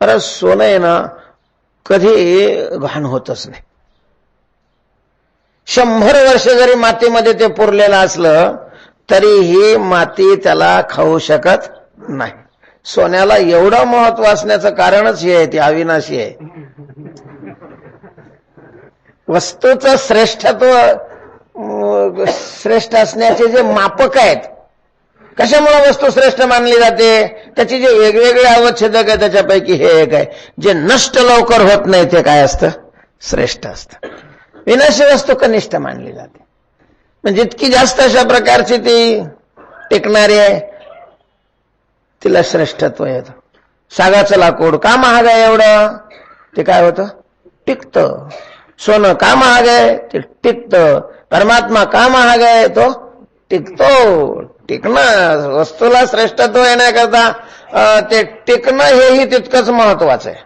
परत सोनं आहे ना कधी घाण होतच नाही. शंभर वर्ष जरी मातीमध्ये ते पुरलेलं असलं तरीही माती त्याला खाऊ शकत नाही. सोन्याला एवढं महत्त्व असण्याचं कारणच हे आहे ते अविनाशी आहे. वस्तूचं श्रेष्ठत्व श्रेष्ठ असण्याचे जे मापक आहेत कशामुळे वस्तू श्रेष्ठ मानली जाते? त्याची जे वेगवेगळे अवच्छेदक आहे त्याच्यापैकी हे एक आहे. जे नष्ट लवकर होत नाही ते काय असतं? श्रेष्ठ असतं. विनाशी वस्तू कनिष्ठ मानली जाते. म्हणजे जितकी जास्त अशा प्रकारची ती टिकणारी आहे तिला श्रेष्ठत्व येतं. सागाचं लाकूड का महाग आहे एवढं? ते काय होतं? टिकतं. सोनं का महाग आहे? ते टिकतं. परमात्मा का महाग आहे? तो टिकतो. टिकणं वस्तूला श्रेष्ठत्व येण्याकरता ते टिकणं हेही तितकंच महत्वाचं आहे.